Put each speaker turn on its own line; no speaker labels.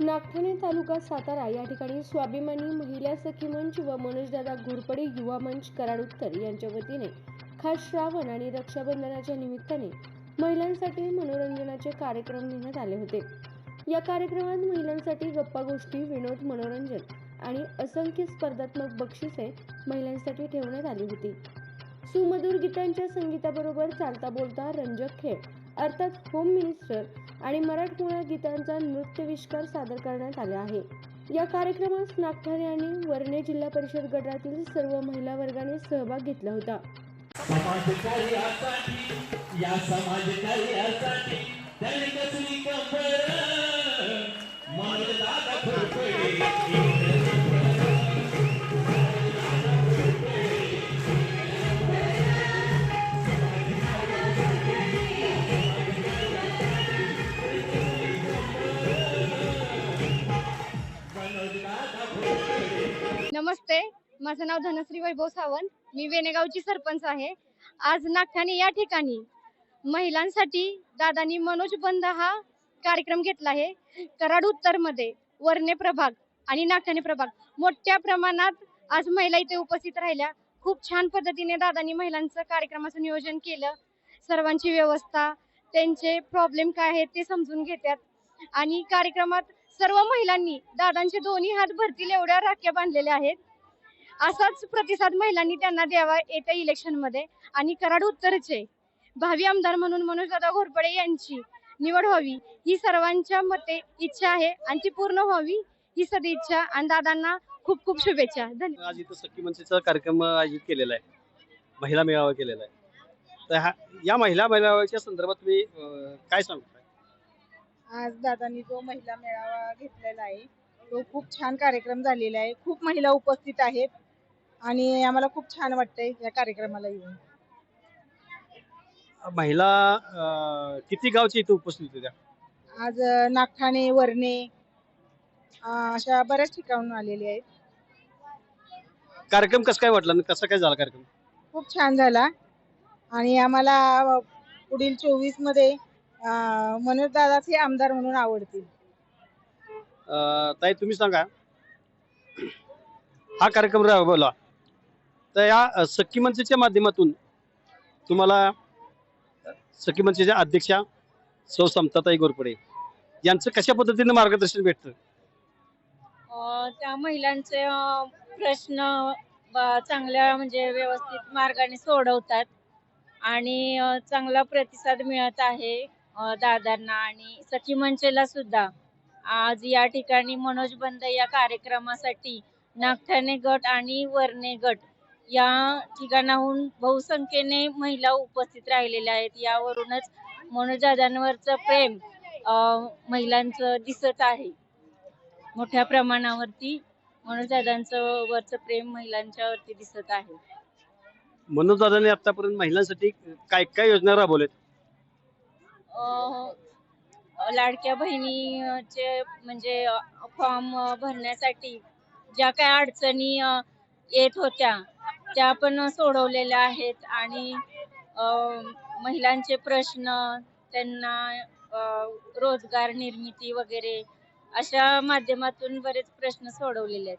नागठाणे तालुका सातारा या ठिकाणी स्वाभिमानी महिला सखी मंच व मनोजदादा घोरपडे युवा मंच कराड उत्तर यांच्या वतीने खास श्रावण आणि रक्षाबंधनाच्या निमित्ताने महिलांसाठी मनोरंजनाचे कार्यक्रम घेण्यात आले होते. या कार्यक्रमात महिलांसाठी गप्पा गोष्टी विनोद मनोरंजन आणि असंख्य स्पर्धात्मक बक्षिसे महिलांसाठी ठेवण्यात आली होती. सुमधुर गीतांच्या संगीताबरोबर चालता बोलता रंजक खेळ अर्थात होम मिनिस्टर आणि मराठमोळ्या गीतांचा नृत्यविष्कार सादर करण्यात आला आहे. या कार्यक्रमास नागठाणे आणि वर्णे जिल्हा परिषद गटातील सर्व महिला वर्गाने सहभाग घेतला होता.
समाज घोरपडे
माझं नाव धनश्री वैभव सावंत. मी वेणेगावची सरपंच आहे. आज नागठाणे या ठिकाणी महिलांसाठी दादानी मनोज बंद हा कार्यक्रम घेतला आहे. कराड उत्तरमध्ये वर्णे प्रभाग आणि नागठाणे प्रभाग मोठ्या प्रमाणात आज महिला इथे उपस्थित राहिल्या. खूप छान पद्धतीने दादानी महिलांचं कार्यक्रमाचं नियोजन केलं. सर्वांची व्यवस्था त्यांचे प्रॉब्लेम काय आहेत ते समजून घेतात आणि कार्यक्रमात सर्व महिलांनी दादांचे दोन्ही हात भरतील एवढ्या राख्या बांधलेल्या आहेत. असाच प्रतिसाद महिलांनी त्यांना द्यावा येत्या इलेक्शनमध्ये. आणि कराड उत्तरचे भावी आमदार म्हणून मनोजदादा घोरपडे यांची निवड व्हावी ही सर्वांच्या मते इच्छा आहे आणि ती पूर्ण व्हावी ही सदिच्छा आणि दादांना खूप खूप शुभेच्छा. धन्यवाद
आज इथं सखी मंचचा कार्यक्रम आयोजित केलेला आहे. महिला मेळावा केलेला आहे. तर हा या महिला मेळाव्याच्या संदर्भात तुम्ही अं, काय सांगताय?
आज दादांनी जो महिला मेळावा घेतलेला आहे तो खूप छान कार्यक्रम झालेला आहे. खूप महिला उपस्थित आहेत आणि आम्हाला खूप छान वाटतंय या कार्यक्रमाला येऊन.
महिला अं, किती गावची इथं उपस्थित होत्या?
आज अं, नागठाणे वर्णे अं, अशा बऱ्याच ठिकाणून आलेले आहेत.
कार्यक्रम कसं काय वाटला आणि कसा काय झाला कार्यक्रम?
खूप छान झाला. आणि आम्हाला अं, पुढील चोवीसमध्ये मनोज दादाच हे आमदार म्हणून आवडतील.
अं, ताई तुम्ही सांगा. हा कार्यक्रम राबवला. तर या अं, सखी मंचच्या माध्यमातून तुम्हाला सखी मंचच्या अध्यक्षा सौ समताताई गोरपडे यांचं कशा पद्धतीने मार्गदर्शन भेटतं?
अ, त्या महिलांचे अ, प्रश्न ब- चांगल्या म्हणजे व्यवस्थित मार्गाने सोडवतात आणि अ, चांगला प्रतिसाद मिळत आहे अ, दादांना आणि सखी मंचला सुद्धा. आज या ठिकाणी मनोज बंद या कार्यक्रमासाठी नागठाणे गट आणि वर्णे गट या ठिकाणाहून बहुसंख्येने महिला उपस्थित राहिलेल्या आहेत. यावरूनच मनोजदादांवरचं प्रेम महिलांचं दिसत आहे. मोठ्या प्रमाणावरती मनोजदादांचं वरचं प्रेम महिलांच्यावरती दिसत आहे.
मनोज दादांनी आतापर्यंत महिलांसाठी काय काय योजना राबवल्यात?
अ, लाडक्या बहिणीचे म्हणजे फॉर्म भरण्यासाठी ज्या काय अडचणी येत होत्या त्या पण सोडवलेल्या आहेत. आणि महिलांचे प्रश्न त्यांना रोजगार निर्मिती वगैरे अशा माध्यमातून बरेच प्रश्न सोडवलेले आहेत.